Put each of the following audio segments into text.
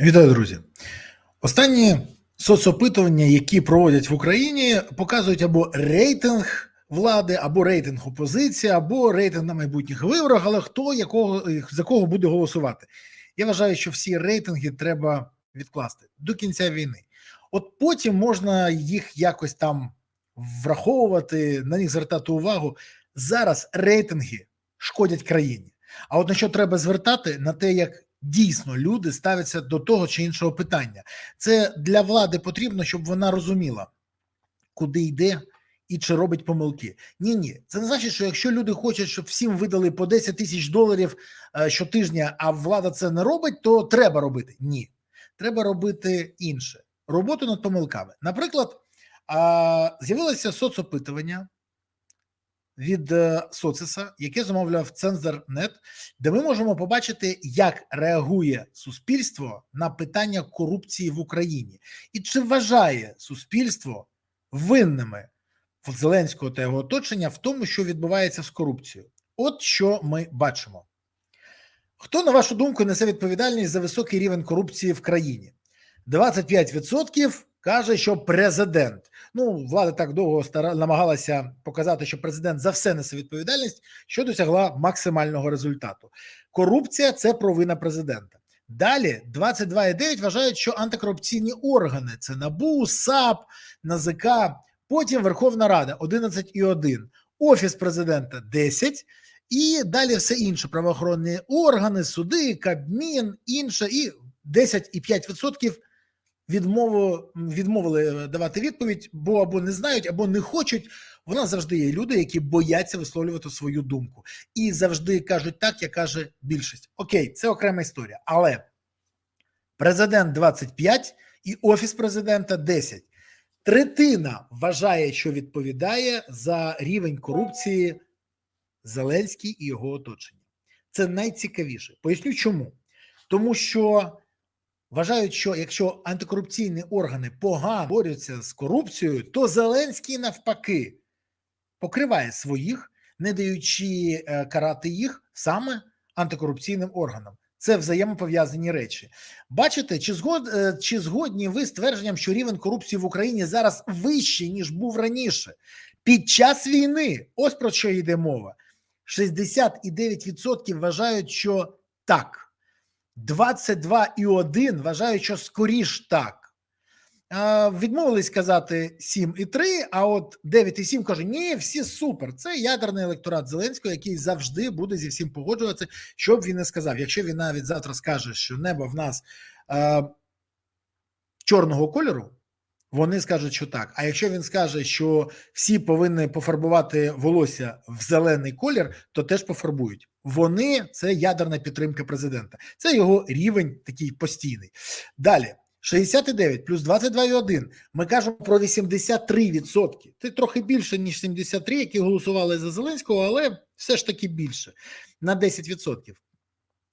Вітаю, друзі. Останні соцопитування, які проводять в Україні, показують або рейтинг влади, або рейтинг опозиції, або рейтинг на майбутніх виборах, але хто якого за кого буде голосувати. Я вважаю, що всі рейтинги треба відкласти до кінця війни. От потім можна їх якось там враховувати, на них звертати увагу. Зараз рейтинги шкодять країні. А от на що треба звертати на те, як дійсно люди ставляться до того чи іншого питання. Це для влади потрібно, щоб вона розуміла, куди йде і чи робить помилки. Ні, ні, це не значить, що якщо люди хочуть, щоб всім видали по 10 тисяч доларів е, щотижня, а влада це не робить, то треба робити. Ні, треба робити інше роботу над помилками. Наприклад, з'явилося соцопитування від е, Социса, яке замовляв Цензор.нет, де ми можемо побачити, як реагує суспільство на питання корупції в Україні, і чи вважає суспільство винними Зеленського та його оточення в тому, що відбувається з корупцією. От що ми бачимо. Хто, на вашу думку, несе відповідальність за високий рівень корупції в країні? 25% каже, що президент. Ну, влада так довго стара намагалася показати, що президент за все несе відповідальність, що досягла максимального результату. Корупція це провина президента. Далі 22,9 вважають, що антикорупційні органи це НАБУ, САП, НАЗК, потім Верховна Рада 11,1, Офіс президента 10. І далі все інше: правоохоронні органи, суди, Кабмін, інше, і 10,5% відмову відмовили давати відповідь, бо або не знають, або не хочуть. Вона завжди є люди, які бояться висловлювати свою думку, і завжди кажуть так, як каже більшість. Окей, це окрема історія. Але президент 25 і офіс президента 10. Третина вважає, що відповідає за рівень корупції Зеленський і його оточення. Це найцікавіше. Поясню, чому тому, що вважають, що якщо антикорупційні органи погано борються з корупцією, то Зеленський навпаки покриває своїх, не даючи е, карати їх саме антикорупційним органам. Це взаємопов'язані речі. Бачите, чи згод е, чи згодні ви з твердженням, що рівень корупції в Україні зараз вищий ніж був раніше під час війни? Ось про що йде мова. 69% вважають, що так. 22,1 вважають, що скоріш так. Відмовились казати 7,3, а от 9,7 каже: ні, всі супер. Це ядерний електорат Зеленського, який завжди буде зі всім погоджуватися, що б він не сказав. Якщо він навіть завтра скаже, що небо в нас е, чорного кольору, вони скажуть, що так. А якщо він скаже, що всі повинні пофарбувати волосся в зелений колір, то теж пофарбують. Вони це ядерна підтримка президента. Це його рівень такий постійний. Далі 69 плюс 22,1. Ми кажемо про 83%. Це трохи більше ніж 73, які голосували за Зеленського, але все ж таки більше на 10%.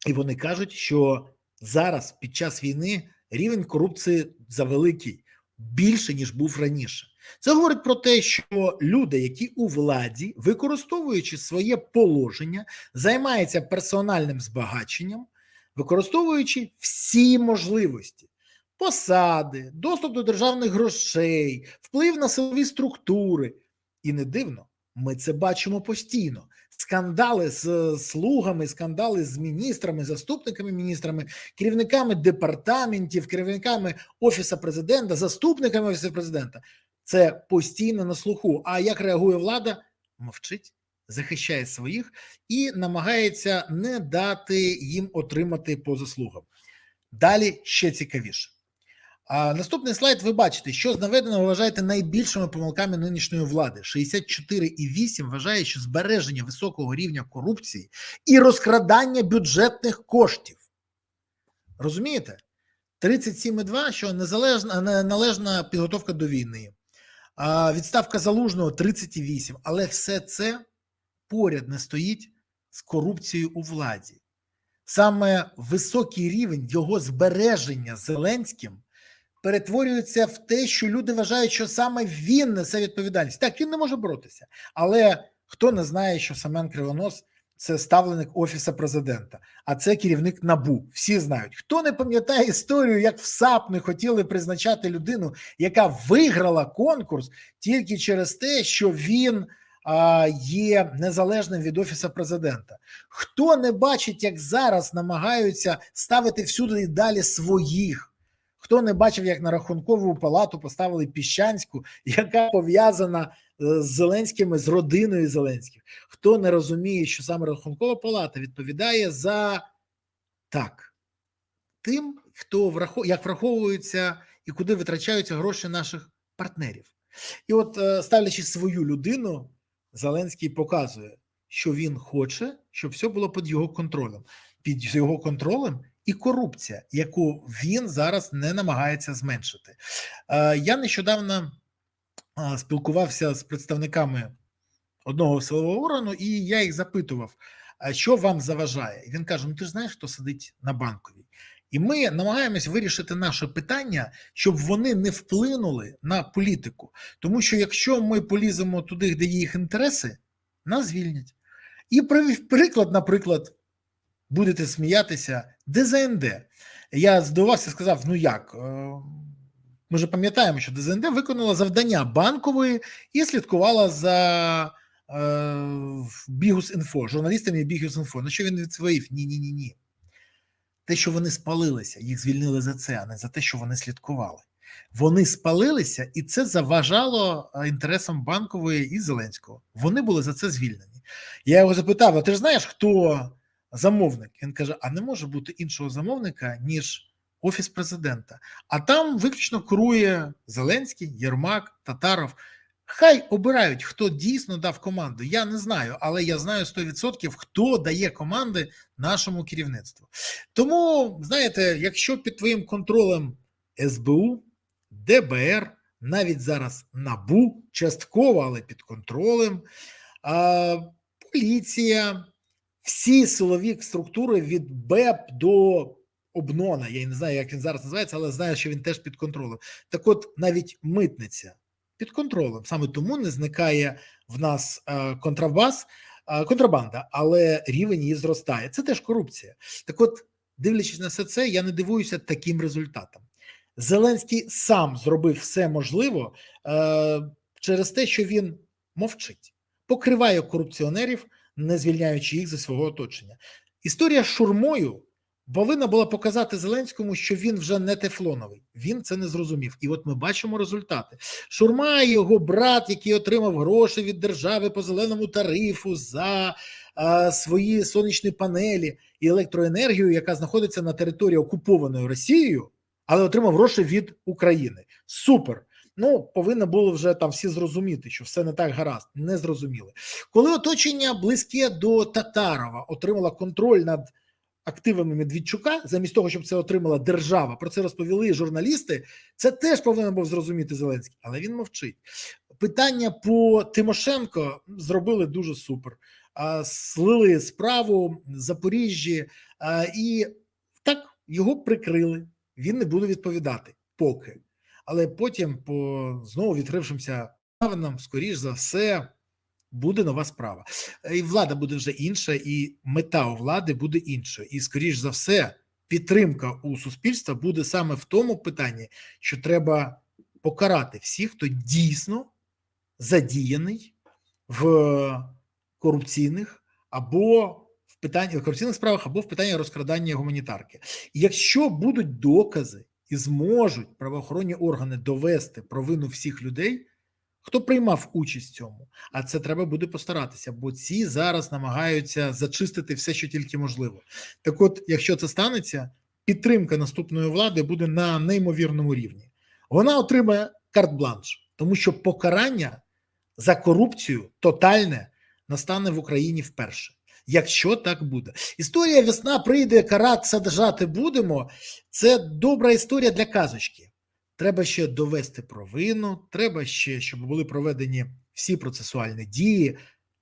І вони кажуть, що зараз під час війни рівень корупції завеликий більше ніж був раніше. Це говорить про те, що люди, які у владі, використовуючи своє положення, займаються персональним збагаченням, використовуючи всі можливості. Посади, доступ до державних грошей, вплив на силові структури. І не дивно, ми це бачимо постійно. Скандали з слугами, скандали з міністрами, заступниками міністрами, керівниками департаментів, керівниками офісу президента, заступниками офісу президента. Це постійно на слуху. А як реагує влада? Мовчить, захищає своїх і намагається не дати їм отримати по заслугам. Далі ще цікавіше. Наступний слайд. Ви бачите, що з наведеного вважаєте найбільшими помилками нинішньої влади. 64,8 вважає, що збереження високого рівня корупції і розкрадання бюджетних коштів. Розумієте? 37,2, що незалежна належна підготовка до війни, відставка залужного 38. Але все це поряд не стоїть з корупцією у владі. Саме високий рівень його збереження Зеленським перетворюється в те, що люди вважають, що саме він несе відповідальність. Так, він не може боротися. Але хто не знає, що Семен Кривонос це ставленик офіса президента, а це керівник набу. Всі знають. Хто не пам'ятає історію, як в САП не хотіли призначати людину, яка виграла конкурс тільки через те, що він є незалежним від офіса президента. Хто не бачить, як зараз намагаються ставити всюди і далі своїх? Хто не бачив, як на рахункову палату поставили Піщанську, яка пов'язана е, з Зеленськими, з родиною Зеленських? Хто не розуміє, що саме рахункова палата відповідає за так, тим, хто врахов... як враховуються і куди витрачаються гроші наших партнерів. І от, е, ставлячи свою людину, Зеленський показує, що він хоче, щоб все було під його контролем. Під його контролем і корупція, яку він зараз не намагається зменшити. Е, Я нещодавно е, спілкувався з представниками одного силового органу, і я їх запитував, що вам заважає? І він каже: Ну ти ж знаєш, хто сидить на банковій. І ми намагаємось вирішити наше питання, щоб вони не вплинули на політику. Тому що якщо ми поліземо туди, де є їх інтереси, нас звільнять. І привів приклад, наприклад, будете сміятися, ДЗНД. Я здивувався, сказав: ну як? Е, Ми ж пам'ятаємо, що ДЗНД виконала завдання банкової і слідкувала за е, Бігус.Інфо, журналістами Бігус.Інфо. На що він відповів? Ні, ні, ні, ні. Те, що вони спалилися, їх звільнили за це, а не за те, що вони слідкували. Вони спалилися, і це заважало е, інтересам банкової і Зеленського. Вони були за це звільнені. Я його запитав: а ти ж знаєш, хто замовник? Він каже: а не може бути іншого замовника, ніж офіс президента. А там виключно керує Зеленський, Єрмак, Татаров. Хай обирають, хто дійсно дав команду. Я не знаю, але я знаю 100%, хто дає команди нашому керівництву. Тому, знаєте, якщо під твоїм контролем СБУ, ДБР, навіть зараз НАБУ, частково, але під контролем, поліція, всі силові структури від БЕП до Обнона, я не знаю, як він зараз називається, але знаю, що він теж під контролем. Так от навіть митниця під контролем. Саме тому не зникає в нас е, контрабас, е, контрабанда, але рівень її зростає. Це теж корупція. Так, от, дивлячись на все це, я не дивуюся таким результатом. Зеленський сам зробив все можливе е, через те, що він мовчить, покриває корупціонерів, не звільняючи їх зі свого оточення. Історія з шурмою повинна була показати Зеленському, що він вже не тефлоновий. Він це не зрозумів. І от ми бачимо результати. Шурма, і його брат, який отримав гроші від держави по зеленому тарифу за а, свої сонячні панелі і електроенергію, яка знаходиться на території окупованої Росією, але отримав гроші від України. Супер. Ну, повинно було вже там всі зрозуміти, що все не так гаразд, не зрозуміли. Коли оточення близьке до Татарова отримало контроль над активами Медведчука, замість того, щоб це отримала держава, про це розповіли журналісти. Це теж повинен був зрозуміти Зеленський, але він мовчить. Питання по Тимошенко зробили дуже супер. Слили справу Запоріжжі, і так його прикрили. Він не буде відповідати поки. Але потім, по знову відкрившимся обставинам, скоріш за все, буде нова справа. І влада буде вже інша, і мета у влади буде іншою. І, скоріш за все, підтримка у суспільства буде саме в тому питанні, що треба покарати всіх, хто дійсно задіяний в корупційних або в питанні корупційних справах, або в питанні розкрадання гуманітарки. І якщо будуть докази і зможуть правоохоронні органи довести провину всіх людей. Хто приймав участь в цьому? А це треба буде постаратися, бо ці зараз намагаються зачистити все, що тільки можливо. Так, от, якщо це станеться, підтримка наступної влади буде на неймовірному рівні. Вона отримає карт-бланш, тому що покарання за корупцію тотальне настане в Україні вперше. Якщо так буде, історія весна прийде, карат саджати будемо. Це добра історія для казочки. Треба ще довести провину, треба ще, щоб були проведені всі процесуальні дії.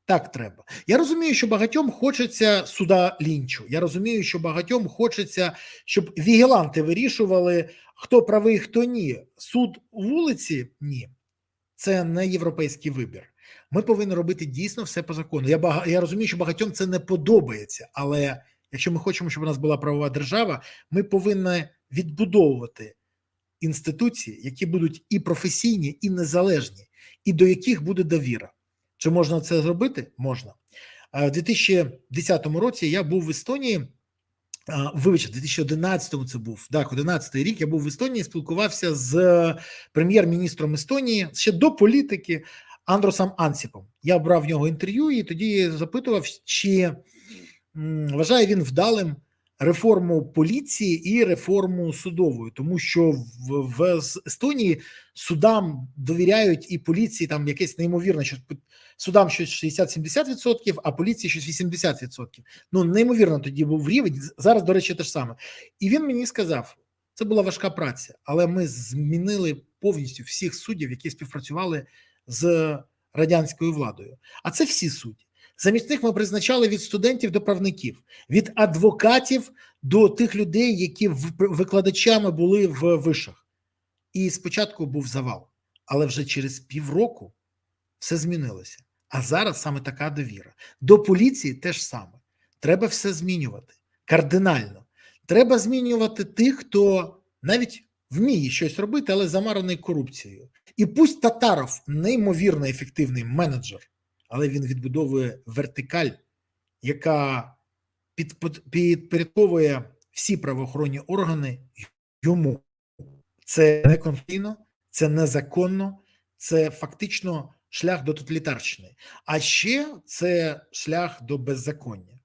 Так треба. Я розумію, що багатьом хочеться суда лінчу. Я розумію, що багатьом хочеться, щоб вігіланти вирішували, хто правий, хто ні. Суд у вулиці ні. Це не європейський вибір. Ми повинні робити дійсно все по закону. Я бага... я розумію, що багатьом це не подобається, але якщо ми хочемо, щоб у нас була правова держава, ми повинні відбудовувати інституції, які будуть і професійні, і незалежні, і до яких буде довіра. Чи можна це зробити? Можна. У 2010 році я був в Естонії. Вибачте, 2011 це був так, 11 рік. Я був в Естонії, спілкувався з прем'єр-міністром Естонії ще до політики Андросом Ансіпом. Я брав в нього інтерв'ю і тоді запитував, чи вважає він вдалим реформу поліції і реформу судової, тому що в, в Естонії судам довіряють і поліції там якесь неймовірне, що судам щось 60-70%, а поліції щось 80%. Ну неймовірно тоді був рівень. Зараз, до речі, те ж саме. І він мені сказав: це була важка праця, але ми змінили повністю всіх суддів, які співпрацювали з радянською владою. А це всі судді. Замість них ми призначали від студентів до правників, від адвокатів до тих людей, які викладачами були в вишах. І спочатку був завал, але вже через півроку все змінилося. А зараз саме така довіра. До поліції теж саме. Треба все змінювати кардинально. Треба змінювати тих, хто навіть вміє щось робити, але замарений корупцією. І пусть Татаров неймовірно ефективний менеджер але він відбудовує вертикаль, яка підпорядковує всі правоохоронні органи йому. Це не конституційно, це незаконно, це фактично шлях до тоталітарщини. А ще це шлях до беззаконня.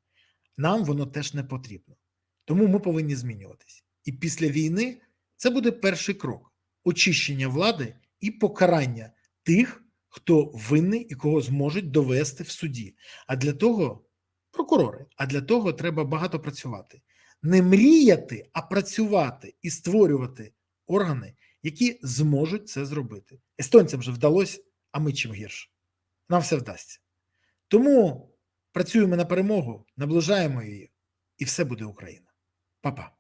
Нам воно теж не потрібно. Тому ми повинні змінюватись. І після війни це буде перший крок очищення влади і покарання тих, хто винний і кого зможуть довести в суді. А для того прокурори, а для того треба багато працювати. Не мріяти, а працювати і створювати органи, які зможуть це зробити. Естонцям вже вдалося, а ми чим гірше. Нам все вдасться. Тому працюємо на перемогу, наближаємо її, і все буде Україна. Па-па.